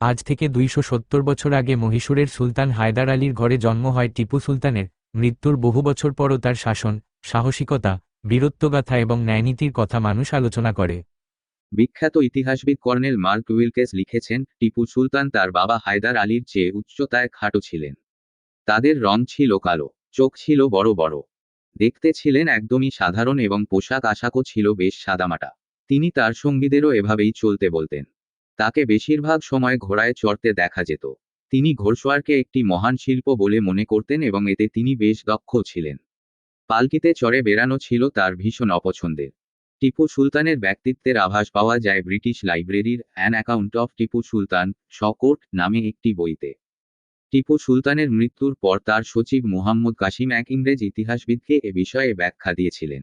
আজ থেকে দুইশো সত্তর বছর আগে মহীশূরের সুলতান হায়দার আলীর ঘরে জন্ম হয় টিপু সুলতানের, মৃত্যুর বহু বছর পরও তার শাসন, সাহসিকতা, বীরত্বগাথা এবং ন্যায়নীতির কথা মানুষ আলোচনা করে। বিখ্যাত ইতিহাসবিদ কর্নেল মার্ক উইলকেস লিখেছেন, টিপু সুলতান তার বাবা হায়দার আলীর চেয়ে উচ্চতায় খাটো ছিলেন। তাদের রং ছিল কালো, চোখ ছিল বড় বড়। দেখতে ছিলেন একদমই সাধারণ এবং পোশাক আশাকও ছিল বেশ সাদামাটা। তিনি তার সঙ্গীদেরও এভাবেই চলতে বলতেন। তাকে বেশিরভাগ সময় ঘোড়ায় চড়তে দেখা যেত। তিনি ঘোড়সওয়ারকে একটি মহান শিল্প বলে মনে করতেন এবং এতে তিনি বেশ দক্ষ ছিলেন। পালকিতে চড়ে বেড়ানো ছিল তার ভীষণ অপছন্দের। টিপু সুলতানের ব্যক্তিত্বের আভাস পাওয়া যায় ব্রিটিশ লাইব্রেরির an account of Tipu Sultan শকোট নামে একটি বইতে। টিপু সুলতানের মৃত্যুর পর তার সচিব মুহাম্মদ কাসিম এক ইংরেজ ইতিহাসবিদকে এ বিষয়ে ব্যাখ্যা দিয়েছিলেন।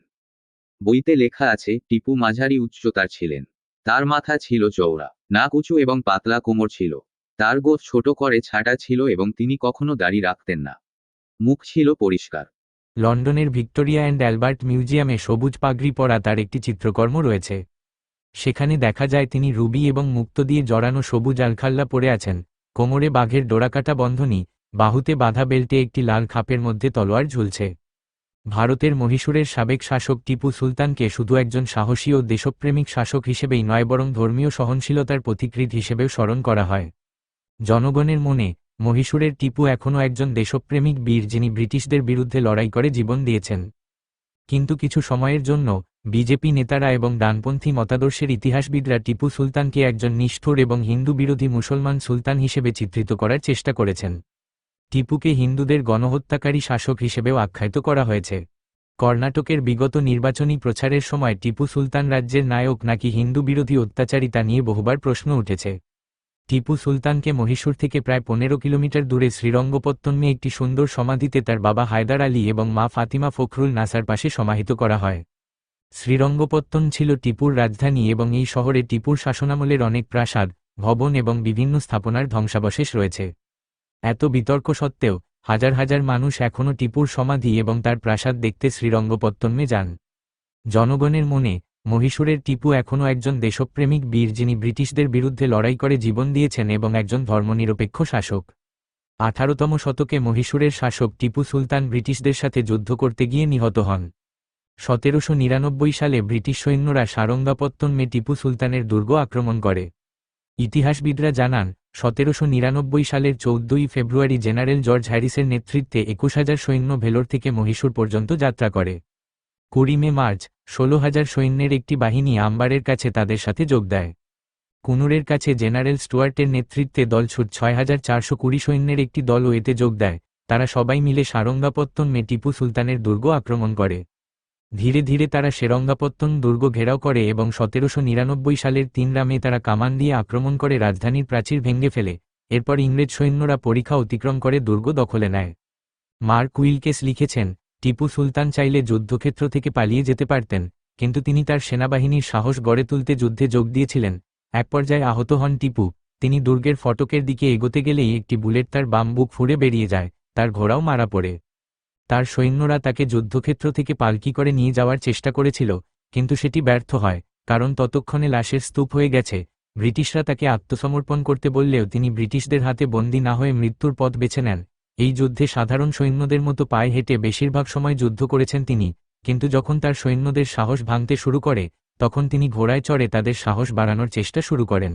বইতে লেখা আছে, টিপু মাঝারি উচ্চতার ছিলেন। তার মাথা ছিল চৌড়া নাক উঁচু এবং পাতলা কোমর ছিল। তার গোছ ছোট করে ছাটা ছিল এবং তিনি কখনো দাড়ি রাখতেন না। মুখ ছিল পরিষ্কার। লন্ডনের ভিক্টোরিয়া অ্যান্ড অ্যালবার্ট মিউজিয়ামে সবুজ পাগড়ি পরা তার একটি চিত্রকর্ম রয়েছে। সেখানে দেখা যায় তিনি রুবি এবং মুক্ত দিয়ে জড়ানো সবুজ আলখাল্লা পরে আছেন। কোমরে বাঘের ডোরাকাটা বন্ধনী, বাহুতে বাঁধা বেল্টে একটি লাল খাপের মধ্যে তলোয়ার ঝুলছে। ভারতের মহীশূরের সাবেক শাসক টিপু সুলতানকে শুধু একজন সাহসী ও দেশপ্রেমিক শাসক হিসেবেই নয়, বরং ধর্মীয় সহনশীলতার প্রতিকৃত হিসেবেও স্মরণ করা হয়। জনগণের মনে, মহীশূরের টিপু এখনও একজন দেশপ্রেমিক বীর যিনি ব্রিটিশদের বিরুদ্ধে লড়াই করে জীবন দিয়েছেন। কিন্তু কিছু সময়ের জন্য, বিজেপি নেতারা এবং ডানপন্থী মতাদর্শের ইতিহাসবিদরা টিপু সুলতানকে একজন নিষ্ঠুর এবং হিন্দু বিরোধী মুসলমান সুলতান হিসেবে চিত্রিত করার চেষ্টা করেছেন। টিপুকে হিন্দুদের গণহত্যাকারী শাসক হিসেবেও আখ্যায়িত করা হয়েছে। কর্ণাটকের বিগত নির্বাচনী প্রচারের সময় টিপু সুলতান রাজ্যের নায়ক নাকি হিন্দু বিরোধী অত্যাচারী তা নিয়ে বহুবার প্রশ্ন উঠেছে। টিপু সুলতানকে মহীশূর থেকে প্রায় পনেরো কিলোমিটার দূরে শ্রীরঙ্গপত্তনে একটি সুন্দর সমাধিতে তার বাবা হায়দার আলী এবং মা ফাতিমা ফখরুল নাসার পাশে সমাহিত করা হয়। শ্রীরঙ্গপত্তন ছিল টিপুর রাজধানী এবং এই শহরে টিপুর শাসনামলের অনেক প্রাসাদ, ভবন এবং বিভিন্ন স্থাপনার ধ্বংসাবশেষ রয়েছে। এত বিতর্ক সত্ত্বেও, হাজার হাজার মানুষ এখনও টিপুর সমাধি এবং তার প্রাসাদ দেখতে শ্রীরঙ্গপত্তনে যান। জনগণের মনে, মহীশূরের টিপু এখনও একজন দেশপ্রেমিক বীর যিনি ব্রিটিশদের বিরুদ্ধে লড়াই করে জীবন দিয়েছেন এবং একজন ধর্মনিরপেক্ষ শাসক। আঠারোতম শতকে মহীশূরের শাসক টিপু সুলতান ব্রিটিশদের সাথে যুদ্ধ করতে গিয়ে নিহত হন। সতেরোশো নিরানব্বই সালে ব্রিটিশ সৈন্যরা সারঙ্গাপত্তনমে টিপু সুলতানের দুর্গ আক্রমণ করে। ইতিহাসবিদরা জানান সতেরোশো নিরানব্বই সালের চৌদ্দই ফেব্রুয়ারি জেনারেল জর্জ হ্যারিসের নেতৃত্বে একুশ হাজার সৈন্য ভেলোর থেকে মহীশূর পর্যন্ত যাত্রা করে। কুড়ি মে, মার্চ, ষোলো হাজার সৈন্যের একটি বাহিনী আম্বারের কাছে তাদের সাথে যোগ দেয়। কুনুরের কাছে জেনারেল স্টুয়ার্টের নেতৃত্বে দলছুট ছয় হাজার চারশো কুড়ি সৈন্যের একটি দলও এতে যোগ দেয়। তারা সবাই মিলে সারঙ্গাপত্তন মে টিপু সুলতানের দুর্গ আক্রমণ করে। ধীরে ধীরে তারা সেরঙ্গাপত্তন দুর্গ ঘেরাও করে এবং সতেরোশো নিরানব্বই সালের তিন রামে তারা কামান দিয়ে আক্রমণ করে রাজধানীর প্রাচীর ভেঙে ফেলে। এরপর ইংরেজ সৈন্যরা পরীক্ষা অতিক্রম করে দুর্গ দখলে নেয়। মার্ক উইলকেস লিখেছেন, টিপু সুলতান চাইলে যুদ্ধক্ষেত্র থেকে পালিয়ে যেতে পারতেন, কিন্তু তিনি তার সেনাবাহিনীর সাহস গড়ে তুলতে যুদ্ধে যোগ দিয়েছিলেন। এক পর্যায়ে আহত হন টিপু। তিনি দুর্গের ফটকের দিকে এগোতে গেলেই একটি বুলেট তার বাম বুক ফুঁড়ে বেরিয়ে যায়, তার ঘোড়াও মারা পড়ে। তার সৈন্যরা তাকে যুদ্ধক্ষেত্র থেকে পালকি করে নিয়ে যাওয়ার চেষ্টা করেছিল, কিন্তু সেটি ব্যর্থ হয়, কারণ ততক্ষণে লাশের স্তূপ হয়ে গেছে। ব্রিটিশরা তাকে আত্মসমর্পণ করতে বললেও তিনি ব্রিটিশদের হাতে বন্দী না হয়ে মৃত্যুর পথ বেছে নেন। এই যুদ্ধে সাধারণ সৈন্যদের মতো পায়ে হেঁটে বেশিরভাগ সময় যুদ্ধ করেছেন তিনি, কিন্তু যখন তার সৈন্যদের সাহস ভাঙতে শুরু করে, তখন তিনি ঘোড়ায় চড়ে তাদের সাহস বাড়ানোর চেষ্টা শুরু করেন।